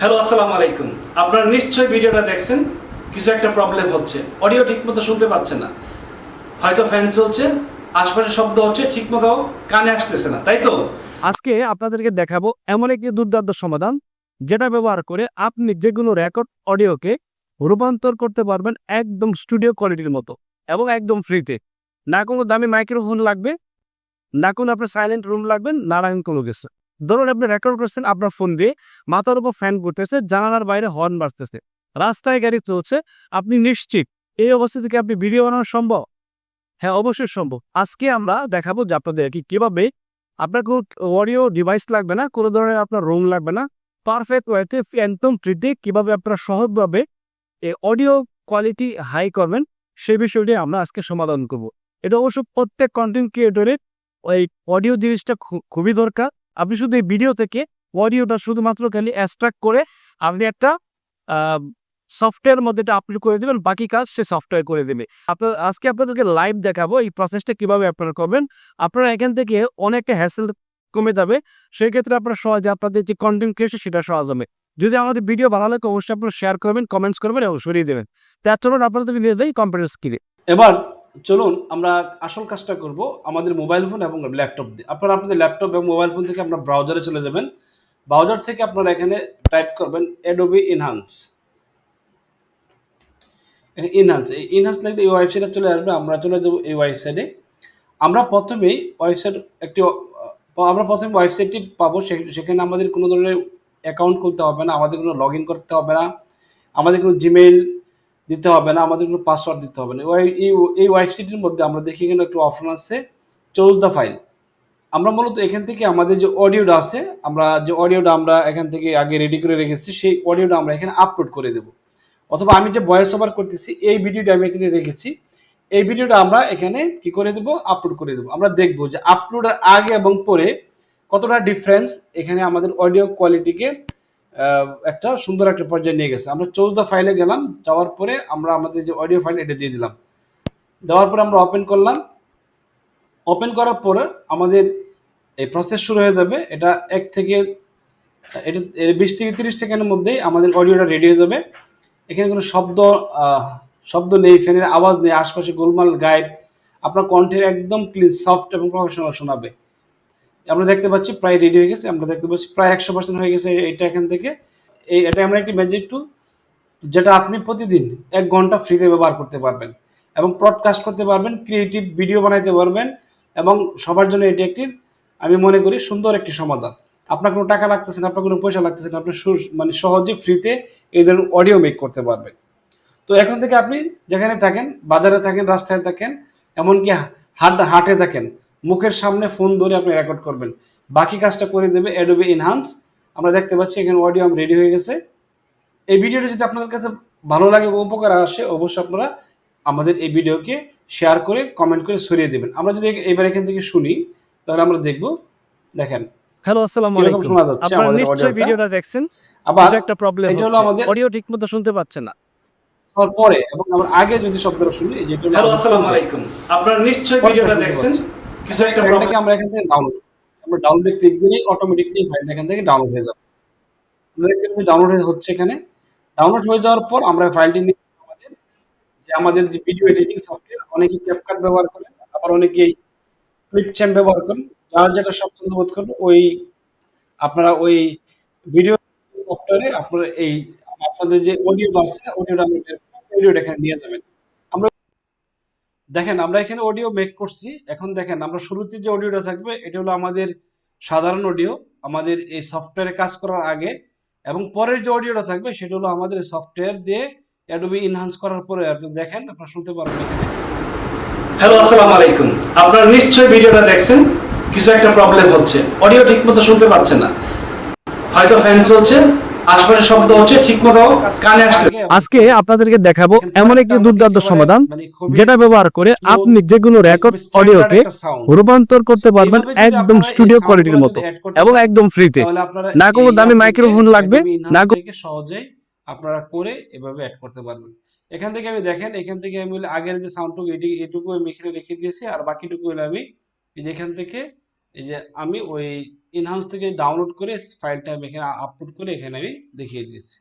Hello, আসসালামু আলাইকুম। আপনারা নিশ্চয়ই ভিডিওটা দেখছেন, কিছু একটা প্রবলেম হচ্ছে। অডিও ঠিকমতো শুনতে পাচ্ছেন না। হয়তো ফ্যান চলছে আশপাশে শব্দ হচ্ছে, ঠিকমতো কানে আসতেছে না, তাই তো? আজকে আপনাদেরকে দেখাবো এমন একটি দুর্দান্ত সমাধান, যেটা ব্যবহার করে আপনি যে কোনো রেকর্ড অডিওকে রূপান্তর করতে পারবেন একদম স্টুডিও কোয়ালিটির মতো এবং একদম ফ্রিতে না কোনো দামি মাইক্রোফোন লাগবে, না কোনো আপনার সাইলেন্ট রুম লাগবে না রাখেন কোনো কিছু ধরুন আপনি রেকর্ড করছেন আপনার ফোন দিয়ে, মাথার উপর ফ্যান ঘুরতেছে জানালার বাইরে হর্ন বাজতেছে। রাস্তায় গাড়ি চলছে, আপনি নিশ্চিত এই অবস্থা থেকে আপনি ভিডিও বানানো সম্ভব? হ্যাঁ অবশ্যই সম্ভব। আজকে আমরা দেখাবো যে আপনাদেরকে কীভাবে আপনার কোনো অডিও ডিভাইস লাগবে না, কোনো ধরনের আপনার রুম লাগবে না পারফেক্ট ওয়েতে একদম ফ্রিতে কীভাবে আপনারা সহজভাবে এই অডিও কোয়ালিটি হাই করবেন সেই বিষয়টি আমরা আজকে সমাধান করব। এটা অবশ্য প্রত্যেক কন্টেন্ট ক্রিয়েটরের ওই অডিও জিনিসটা খুবই দরকার। আপনি শুধু এই ভিডিও থেকে অডিওটা শুধুমাত্র খালি অ্যাস্ট্রাক্ট করে আপনি একটা সফটওয়্যার মধ্যে এটা আপলোড করে দেবেন, বাকি কাজ সে সফটওয়্যার করে দেবে। আপনার, আজকে আপনাদেরকে লাইভ দেখাবো এই প্রসেসটা কীভাবে আপনারা করবেন। আপনারা এখান থেকে অনেকটা হ্যাসেল কমে যাবে সেই ক্ষেত্রে আপনারা সহজে আপনাদের যে কন্টেন্ট ক্রিয়েশন সেটা সহজ হবে। যদি আমাদের ভিডিও ভালো লাগে, অবশ্যই আপনারা শেয়ার করবেন কমেন্টস করবেন এবং সরিয়ে দেবেন। তার চলুন আপনাদেরকে নিয়ে যাই কম্পিউটার স্কিলে এবার চলুন, আমরা আসল কাজটা করব আমাদের মোবাইল ফোন এবং ল্যাপটপ দিয়ে। আপনারা আপনাদের ল্যাপটপ এবং মোবাইল ফোন থেকে আপনার ব্রাউজারে চলে যাবেন। ব্রাউজার থেকে আপনারা এখানে টাইপ করবেন অ্যাডোবি ইনহান্স ইনহান্স এই ইনহান্স লাগলে এই ওয়েবসাইটে চলে আসবে, আমরা চলে যাব এই ওয়েবসাইটে আমরা প্রথমেই ওয়েবসাইট একটি, আমরা প্রথমে ওয়েবসাইটটি পাবো সেখানে আমাদের কোনো ধরনের অ্যাকাউন্ট খুলতে হবে না, আমাদের কোনো লগ ইন করতে হবে না, আমাদের কোনো জিমেইল দিতে হবে না, আমাদের কোনো পাসওয়ার্ড দিতে হবে না। এই ওয়েবসাইটের মধ্যে আমরা দেখি কিন্তু একটু অপশন আছে চোজ দ্য ফাইল আমরা মূলত এখান থেকে আমাদের যে অডিওটা আছে, আমরা যে অডিওটা আমরা এখান থেকে আগে রেডি করে রেখেছি, সেই অডিওটা আমরা এখানে আপলোড করে দেব। অথবা আমি যে ভয়েস ওভার করতেছি, এই ভিডিওটা আমি এখানে রেখেছি। এই ভিডিওটা আমরা এখানে কি করে দেব? আপলোড করে দেব। আমরা দেখব যে আপলোডের আগে এবং পরে কতটা ডিফারেন্স এখানে আমাদের অডিও কোয়ালিটিকে একটা সুন্দর একটা পর্যায়ে নিয়ে গেছে। আমরা চৌজ দ্য ফাইলে গেলাম, যাওয়ার পরে আমরা আমাদের যে অডিও ফাইল এটা দিয়ে দিলাম। দেওয়ার পরে আমরা ওপেন করলাম। ওপেন করার পরে আমাদের এই প্রসেস শুরু হয়ে যাবে। এটা এক থেকে, এটা বিশ থেকে তিরিশ সেকেন্ডের মধ্যেই আমাদের অডিওটা রেডি হয়ে যাবে। এখানে কোনো শব্দ শব্দ নেই, ফ্যানের আওয়াজ নেই, আশপাশে গোলমাল, গায়েব। আপনার কণ্ঠের একদম ক্লিন সফট এবং প্রফেশনাল শোনাবে। আমরা দেখতে পাচ্ছি প্রায় রেডি হয়ে গেছে, আমরা দেখতে পাচ্ছি প্রায় একশো পার্সেন্ট হয়ে গেছে এটা এখান থেকে। এই এটা আমরা একটি ম্যাজিক টুল যেটা আপনি প্রতিদিন এক ঘণ্টা ফ্রিতে ব্যবহার করতে পারবেন এবং ব্রডকাস্ট করতে পারবেন ক্রিয়েটিভ ভিডিও বানাইতে পারবেন এবং সবার জন্য এটি একটি, আমি মনে করি, সুন্দর একটি সমাধান। আপনার কোনো টাকা লাগতেছে না, আপনার কোনো পয়সা লাগতেছে না, আপনি মানে সহজে ফ্রিতে এই ধরনের অডিও মেক করতে পারবেন। তো এখন থেকে আপনি যেখানে থাকেন, বাজারে থাকেন, রাস্তায় থাকেন, এমনকি হাট হাটে থাকেন মুখের সামনে ফোন ধরে আপনি রেকর্ড করবেন। বাকি কাজটা করে দেবে অ্যাডোবি এনহান্স আমরা দেখতে পাচ্ছি এখানে অডিও রেডি হয়ে গেছে। এই ভিডিওটা যদি আপনাদের কাছে ভালো লাগে বা উপকার আসে অবশ্যই আপনারা আমাদের এই ভিডিওকে শেয়ার করে কমেন্ট করে সরিয়ে দেবেন। আমরা যদি এবার এখান থেকে শুনি তাহলে আমরা দেখব। দেখেন। হ্যালো আসসালামু আলাইকুম। শোনা যাচ্ছে আপনারা নিশ্চয়ই ভিডিওটা দেখছেন? আবার একটা প্রবলেম এটা হলো আমাদের- অডিও ঠিকমতো শুনতে পাচ্ছেন না। হওয়ার পরে এবং আমরা আগে যদি শব্দটা শুনি এই যেটা হ্যালো আসসালামু আলাইকুম। আপনারা নিশ্চয়ই ভিডিওটা দেখছেন। কিছু একটা প্রবলেম আমরা এখান থেকে ডাউনলোড আমরা ডাউনলোডে ক্লিক দিলেই অটোমেটিকলি ফাইলটা এখান থেকে ডাউনলোড হয়ে যাবে। আমরা দেখতে পাচ্ছি ডাউনলোড হচ্ছে এখানে। ডাউনলোড হয়ে যাওয়ার পর আমরা ফাইলটি নিয়ে আমাদের। যে আমাদের যে ভিডিও এডিটিং সফটওয়্যার অনেকে ক্যাপকাট ব্যবহার করেন আবার অনেকেই ক্লিপ চ্যাম্প ব্যবহার করেন। যার যেটা স্বচ্ছন্দ বোধ করেন ওই আপনারা ওই ভিডিও সফটওয়্যারে আপনারা এই আপনাদের যে অডিও আছে অডিওটা আপনি অডিওটা এখানে নিয়ে যাবেন। দেখেন, আমরা এখানে অডিও মেক করছি। এখন দেখেন, আমরা শুরুতে যে অডিওটা থাকবে, এটা হলো আমাদের সাধারণ অডিও আমাদের এই সফটওয়্যারে কাজ করার আগে। এবং পরের যে অডিওটা থাকবে, সেটা হলো আমাদের সফটওয়্যার দিয়ে অ্যাডোবি ইনহান্স করার পরে। আপনি দেখেন, আপনারা শুনতে পারবেন হ্যালো আসসালামু আলাইকুম। আপনারা নিশ্চয়ই ভিডিওটা দেখছেন, কিছু একটা প্রবলেম হচ্ছে। অডিও ঠিকমতো শুনতে পাচ্ছেন না। হয়তো ফ্যান চলছে আশপাশে শব্দ হচ্ছে ঠিকমতো কানে আসছে আজকে আপনাদেরকে দেখাবো এমন একটি দুর্দান্ত সমাধান যেটা ব্যবহার করে আপনি যে কোনো রেকর্ড অডিওকে। রূপান্তর করতে পারবেন একদম স্টুডিও কোয়ালিটির মতো এবং একদম ফ্রিতে না কোনো দামি মাইক্রোফোন লাগবে, না সহজেই আপনারা করে এভাবে অ্যাড করতে পারবেন এখান থেকে আমি দেখেন এখান থেকে আমি আগের যে সাউন্ডটুকু এটি এটুকু আমি এখানে রেখে দিয়েছি আর বাকিটুকু আমি এই যে এখান থেকে এই যে আমি ওই ইনহাউস থেকে ডাউনলোড করে ফাইলটা আমি এখানে আপলোড করে এখানে আমি দেখিয়ে দিয়েছি।